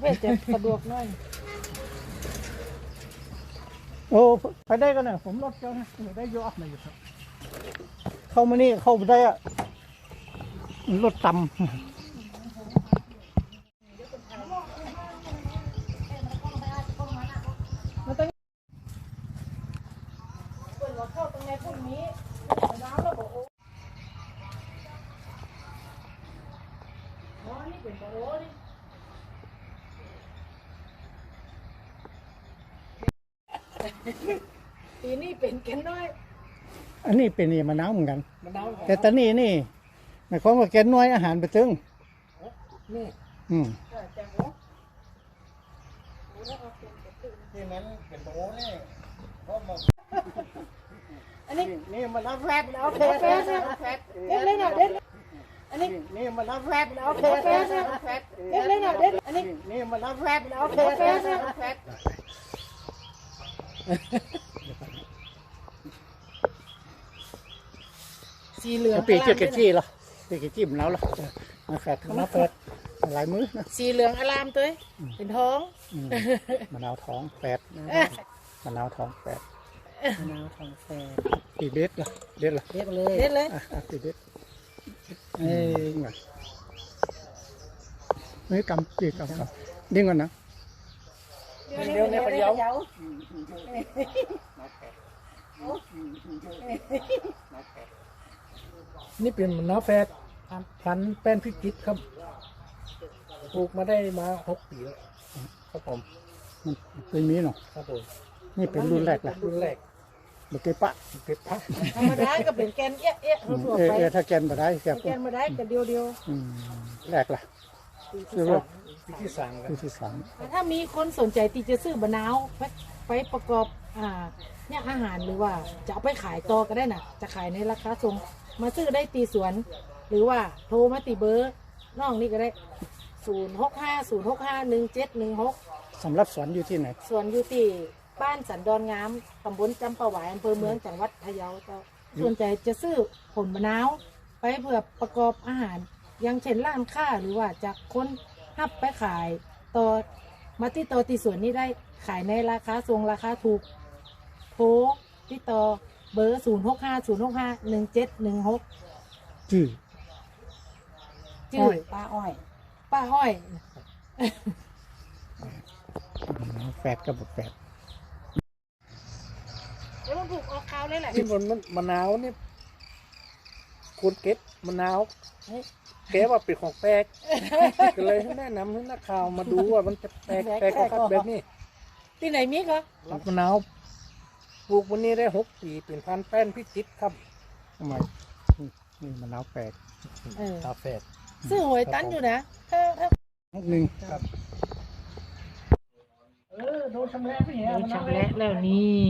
เพศจะสะดวกหน่อย โอ้ไปได้กันนะผมรถเจ้านะได้เยอะมาอยู่ครับเข้ามานี่เข้าไปได้อะรถต่ำ ปีนี้เป็นแกันน้อยอันนี้เป็นนี่มะนาวเหมือนกันมะนาวแต่ตอนนี้นี่หมายความว่าแกนน้อยอาหารไปตึงนี่อืมจากหัวนี่มันเป็นโตนี่อันนี้นี่มันรับแฟบแล้วแฟบแฟบแฟบเด็ดเลยนะเด็ดอันนี้นี่มันรับแฟบแล้วแฟบแฟบแฟบเด็ดเลยนะเด็ดอันนี้นี่มันรับแฟบแล้วแฟบแฟบแฟบ สีเหลืองปีเจ็ดกะจี้เหรอปีกะจี้มันแล้วเหรอมาแฟบมาแฟบหลายมื้อนะสีเหลืองอลามตัวเป็นท้องอืมมะนาวท้องแปดมะนาวท้องแปดมะนาวทองแฟบปีเด็ดเหรอเด็ดเหรอเด็ดเลยเด็ดเลยอะอะปีเด็ดเอ้ยไงไม่กำปีกำกำดิ้งก่อนนะ เดี๋ยวเนี่ยเดี๋ยวนี่เป็นมะนาวแฟดพันแป้นพริกจิตครับปลูกมาได้มาหกปีแล้วครับผมมันเป็นมีเนาะครับผมนี่เป็นรุ่นแรกแหละรุ่นแรกเกปะเป็ดพักธรรมดาก็เป็นแกนเอ๊ะเอ๊ะอืมทั่วไปเออถ้าแกนมาได้แกแกนมาได้กันเดียวเดียวแรกล่ะ ที่สองปีที่สามแล้วที่ที่สามถ้ามีคนสนใจที่จะซื้อบะนาวไปไปประกอบอ่าเนี่ยอาหารหรือว่าจะเอาไปขายต่อก็ได้น่ะจะขายในราคาส่งมาซื้อได้ตีสวน หรือว่าโทรมาตีเบอร์น้องนี่ก็ได้ศูนย์หกห้าศูนย์หกห้าหนึ่งเจ็ดหนึ่งหกสำหรับสวนอยู่ที่ไหน ส่วนอยู่ที่บ้านสันดอนงามตำบลจำปาหวายอำเภอเมืองจังหวัดพะเยาเจ้าส่วนใจจะซื้อผลมะนาวไปเพื่อประกอบอาหารอยังเช่นร้านค้าหรือว่าจากคน หับไปขายต่อมาที่ต่อที่สวนนี้ได้ขายในราคาทรงราคาถูกโทรที่ต่อเบอร์ 0 6 5 0 6 5 1 7 1 6ชื่อจื่อป้าอ้อย ป้าอ้อยอืมแปดกับแปดเดี๋ยวมันผูกออกขาวเลยแหละที่บนมันมะนาวนี่ คุณเก็ตมะนาวแกว่าเป็นของแปลกก็เลยแนะนำให้นักข่าวมาดูว่ามันจะแปลกแปลกก็แบบนี้ที่ไหนมีก็รับมะนาวปลูกวันนี้ได้หกปีเป็นพันธุ์แป้นพริกจิตครับทำไมนี่นี่มะนาวแปดเออคาแฟดซื้อหวยตันอยู่นะถ้าถ้าหนึ่งครับเออโดนชำแหละพี่โดนชำแหละแล้วนี่